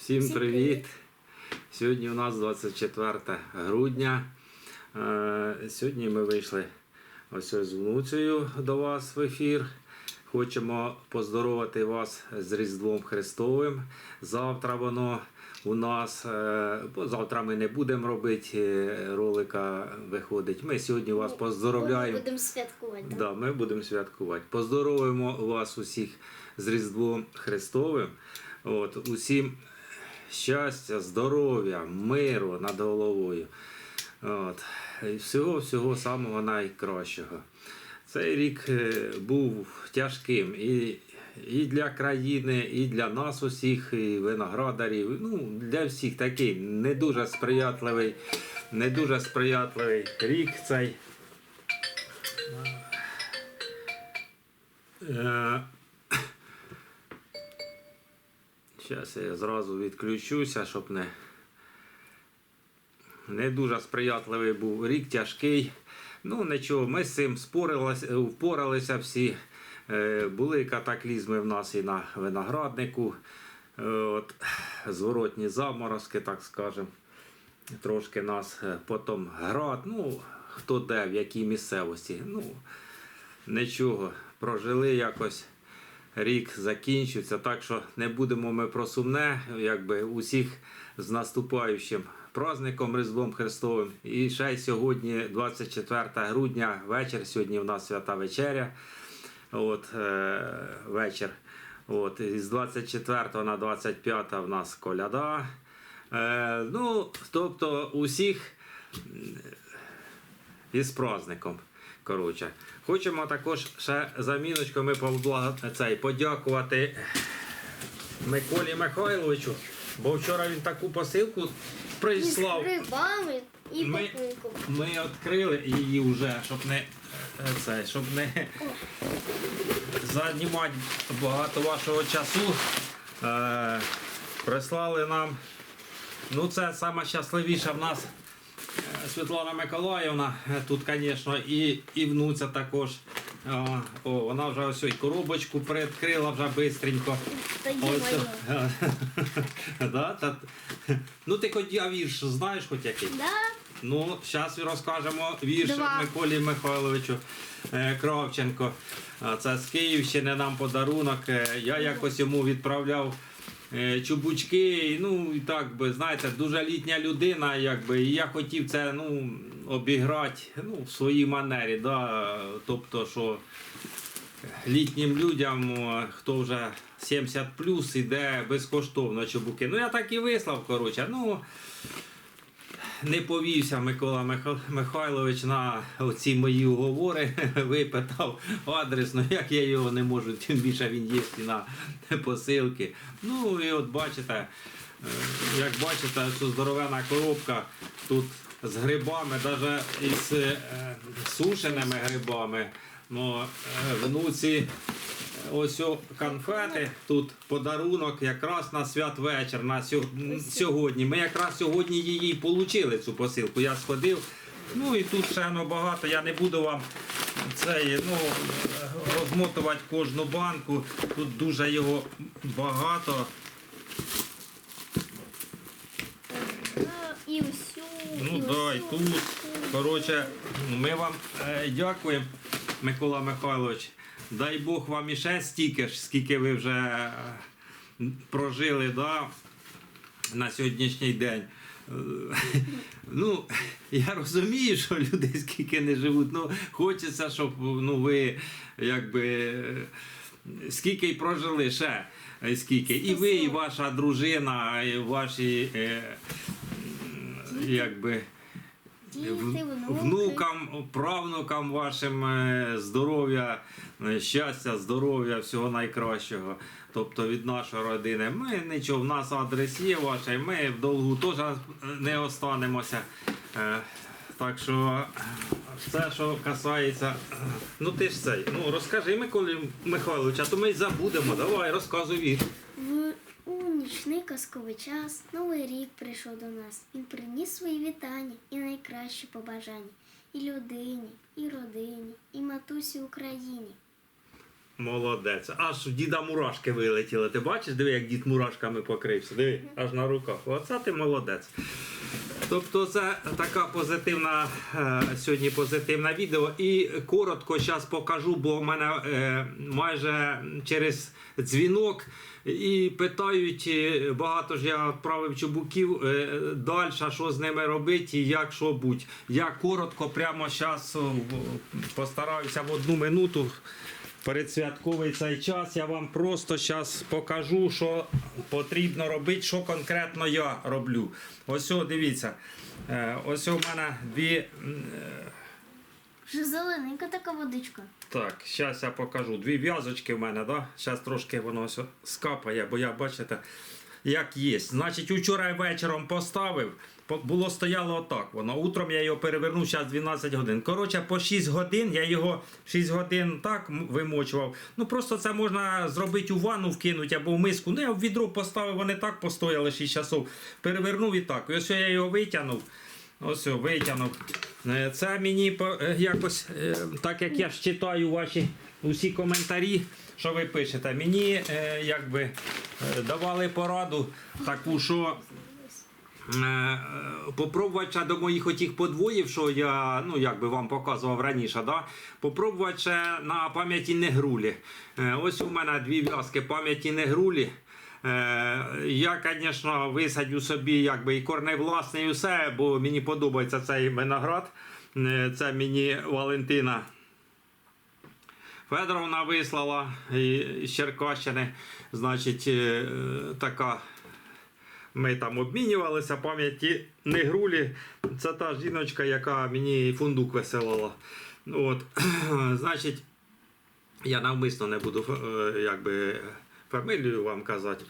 Всім привіт! Сьогодні у нас 24 грудня. Е, Сьогодні ми вийшли ось з внуцею до вас в ефір. Хочемо поздоровити вас з Різдвом Христовим. Завтра воно у нас, е, бо завтра ми не будемо робити е, ролика виходить. Ми сьогодні вас поздоровляємо. Ми Будемо святкувати. Да? Да, ми будемо святкувати. Поздоровуємо вас усіх з Різдвом Христовим. От, усім щастя, здоров'я, миру над головою. От, всього-всього самого найкращого. Цей рік е, був тяжким і, і для країни, і для нас усіх, і виноградарів. Ну, для всіх такий не дуже сприятливий, не дуже сприятливий рік цей. Зараз я зразу відключуся, щоб не. Не дуже сприятливий був рік, тяжкий. Ну нічого, ми з цим спорилися, впоралися всі. Е, Були катаклізми в нас і на винограднику. Е, От, зворотні заморозки, так скажемо. Трошки нас е, потім град. Ну, хто де, в якій місцевості. Ну, нічого, прожили якось. Рік закінчується, так що не будемо ми про сумне, якби усіх з наступаючим праздником Різдвом Христовим. І ще й сьогодні, 24 грудня, вечір. Сьогодні в нас свята вечеря. От, е, вечір. От, із 24 на 25 в нас коляда. Е, ну, тобто усіх із праздником. Коротше. Хочемо також ще заміночку ми цей, подякувати Миколі Михайловичу, бо вчора він таку посилку прислав. і Ми- Ми відкрили її вже, щоб не, це, щоб не займати багато вашого часу. Е, прислали нам. Ну, це сама щасливіша в нас Світлана Миколаївна. Е, Тут, звісно, і, і внуця також. О, о, вона вже ось й коробочку передкрила вже да, та, ну ти хоч я вірш знаєш хоч який? Да? Ну, зараз розкажемо вірш Два. Миколі Михайловичу е, Кравченко. Це з Київщини нам подарунок. Е, Я якось йому відправляв е, чубучки. Ну, і так би, знаєте, дуже літня людина, якби, і я хотів це ну, обіграти ну, в своїй манері. Да? Тобто, що літнім людям, хто вже 70 плюс, іде безкоштовно чубуки. Ну, я так і вислав, коротше. Ну, не повівся Микола Михайлович на оці мої уговори, випитав адресно, як я його не можу, тим більше він є на посилки. Ну і от бачите, е, як бачите, що здоровена коробка тут з грибами, навіть із е, сушеними грибами. Ну, е, внуці Ось о, конфети, тут подарунок якраз на святвечір, на сьогодні. Ми якраз сьогодні її отримали, цю посилку. Я сходив. Ну і тут ще ну, багато. Я не буду вам це ну, розмотувати кожну банку. Тут дуже його багато. І всю, Ну і да, і тут. Коротше, ми вам е, дякуємо, Микола Михайлович. Дай Бог вам іще стільки ж, скільки ви вже е, прожили да, на сьогоднішній день. Е, Ну, я розумію, що люди скільки не живуть. Ну, хочеться, щоб ну, ви якби. Скільки й прожили ще, е, скільки. І ви, і ваша дружина, і ваші якби. Діти, внуки. внукам, правнукам вашим е, здоров'я, е, щастя, здоров'я, всього найкращого. Тобто від нашої родини. Ми нічого, в нас адрес є ваш, ми в долгу теж не останемося. Е, Так що все, що касається. Ну ти ж цей. Ну розкажи Миколі Михайлович, а то ми й забудемо. Давай, розказуй. Нічний казковий час новий рік прийшов до нас. Він приніс свої вітання і найкращі побажання і людині, і родині, і матусі Україні. Молодець. Аж діда мурашки вилетіли. Ти бачиш, диви, як дід мурашками покрився. Диви, аж на руках. Оце ти молодець. Тобто це така позитивна е, сьогодні позитивне відео. І коротко зараз покажу, бо в мене е, майже через дзвінок і питають, е, багато ж я відправив чубуків далі, що з ними робити і як що будь. Я коротко прямо зараз постараюся в одну минуту. Передсвятковий цей час я вам просто зараз покажу, що потрібно робити, що конкретно я роблю. Ось о, дивіться. Е, Ось у мене дві. е, Вже зелененька така водичка. Так, зараз я покажу. Дві в'язочки в мене, да? Зараз трошки воно ось скапає, бо я бачите, як є. Значить, вчора вечором поставив. Було стояло отак. Воно утром я його перевернув, зараз 12 годин. Коротше, по 6 годин я його 6 годин так вимочував. Ну просто це можна зробити у ванну вкинути або в миску. Ну я в відро поставив, вони так постояли 6 часов. Перевернув і так. І ось я його витягнув. Ось витягнув. Е, Це мені е, якось, е, так як я ж читаю ваші усі коментарі, що ви пишете, мені якби давали пораду таку, що. е, е, Попробувати до моїх отіх подвоїв, що я ну якби вам показував раніше, да? попробувати на пам'яті негрулі. Е, Ось у мене дві в'язки пам'яті негрулі. Я, звісно, висадю собі якби і корней власний, і все, бо мені подобається цей виноград. Це мені Валентина Федоровна вислала з Черкащини. Значить, е, така. Ми там обмінювалися пам'яті негрулі. Це та жіночка, яка мені фундук веселила. От, значить, я навмисно не буду е, якби, фамілію вам казати.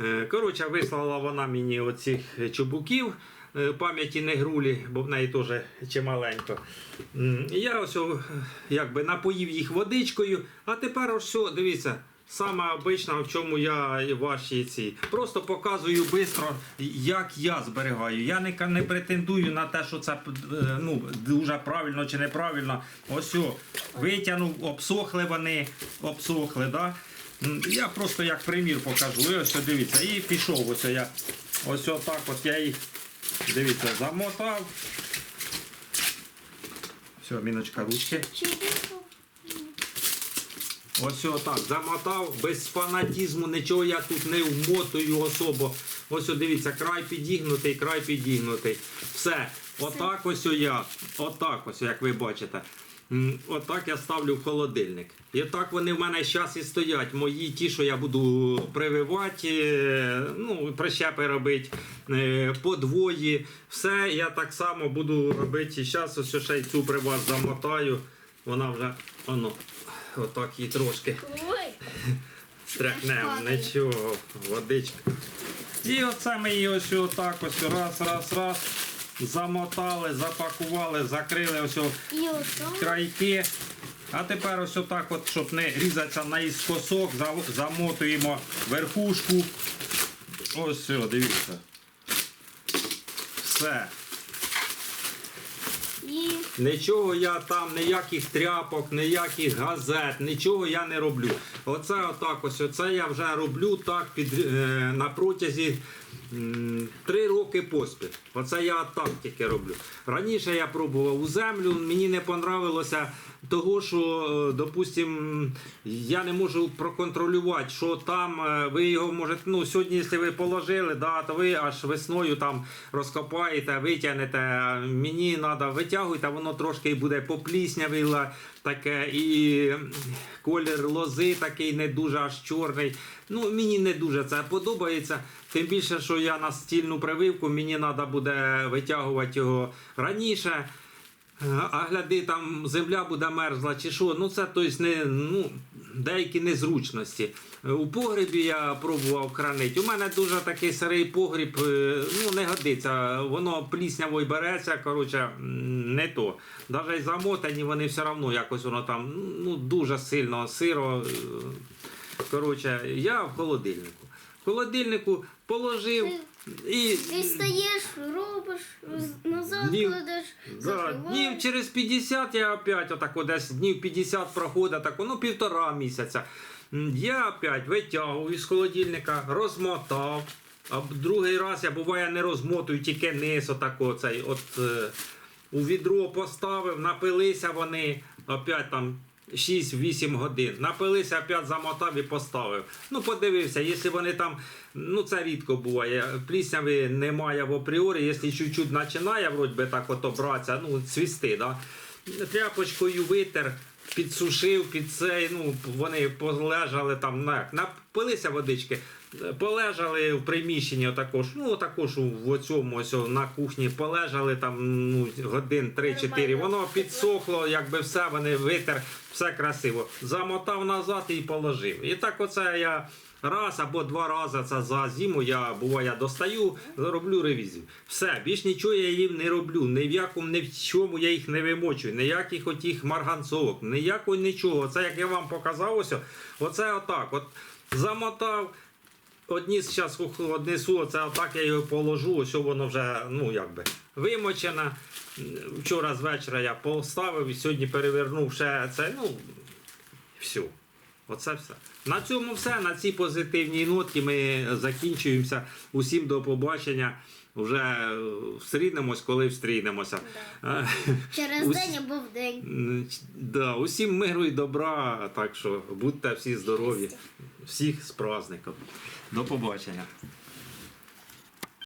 Е, Коротше, вислала вона мені оцих чубуків пам'яті негрулі, бо в неї теж чималенько. Я ось якби напоїв їх водичкою, а тепер ось все, дивіться. Саме обична, в чому я ваші ці. Просто показую швидко, як я зберігаю. Я не, не претендую на те, що це е, ну, дуже правильно чи неправильно. Ось витягнув, обсохли вони, обсохли. Да? Я просто як примір покажу. Ось дивіться, і пішов. Ось я. Ось отак от я їх дивіться, замотав. Все, міночка ручки. Ось отак замотав, без фанатізму, нічого я тут не вмотую особо. Ось дивіться, край підігнутий, край підігнутий. Все. Отак ось я. Отак ось, як ви бачите. Отак я ставлю в холодильник. І так вони в мене зараз і стоять. Мої ті, що я буду прививати, е, ну, прищепи робити, е, подвої. Все я так само буду робити. Зараз ось ще й цю при вас замотаю. Вона вже воно. Отак її трошки Ой, стряхнемо, нічого, водичка. І оце ми її ось отак ось раз, раз, раз. Замотали, запакували, закрили ось крайки. А тепер ось отак, от, щоб не різатися наїскосок, за- замотуємо верхушку. Ось все, дивіться. Все. І Нічого я там, ніяких тряпок, ніяких газет, нічого я не роблю. Оце отак ось, оце я вже роблю так під, е, на протязі три роки поспіль. Оце я так тільки роблю. Раніше я пробував у землю, мені не понравилося того, що, е, допустим, я не можу проконтролювати, що там е, ви його можете, ну сьогодні, якщо ви положили, да, то ви аж весною там розкопаєте, витягнете. Мені треба витягуйте, воно трошки буде попліснявіло таке, і колір лози такий не дуже аж чорний. Ну, мені не дуже це подобається. Тим більше, що я на стільну прививку, мені треба буде витягувати його раніше. А гляди, там земля буде мерзла чи що. Ну це тобто, не, ну, деякі незручності. У погребі я пробував хранити. У мене дуже такий старий погріб, е, ну не годиться. Воно пліснявою береться, коротше, не то. Навіть замотані вони все одно якось воно там ну, дуже сильно сиро. е, Коротше, я в холодильнику. Холодильнику положив і. Ти стаєш, робиш, назад Днів- кладеш, Да, закриваєш. днів через 50 я опять отак от десь днів 50 проходить, так, ну півтора місяця. М, Я опять витягував із холодильника, розмотав. А б- другий раз я буває не розмотую, тільки низ отак оцей. От, е, у відро поставив, напилися вони опять там 6-8 годин. Напилися, опять замотав і поставив. Ну, подивився, якщо вони там, ну це рідко буває, плісняви немає в апріорі, якщо чуть-чуть починає вроді би так ото братися, ну, цвісти, да? тряпочкою витер, підсушив під цей, ну, вони полежали там, на напилися водички, полежали в приміщенні також, ну також в цьому ось на кухні полежали там ну, годин 3-4, воно підсохло, якби все, вони витер, все красиво. Замотав назад і положив. І так оце я раз або два рази це за зиму я буває достаю, роблю ревізію. Все, більш нічого я їм не роблю. Ні в якому, ні в чому я їх не вимочую, ніяких отіх марганцовок, ніякого нічого. Це як я вам показав, ось, оце отак. От замотав. Одні зараз однесу, оце отак я його положу, ось воно вже ну якби вимочено. Вчора з вечора я поставив і сьогодні перевернув ще це. Ну все. Оце все. На цьому все. На цій позитивній нотці ми закінчуємося. Усім до побачення. Вже е, встрінемось, коли встрінемося. Да. Через Ус... день або в день. Да, усім миру і добра. Так що будьте всі здорові. Всіх з праздником. До побачення.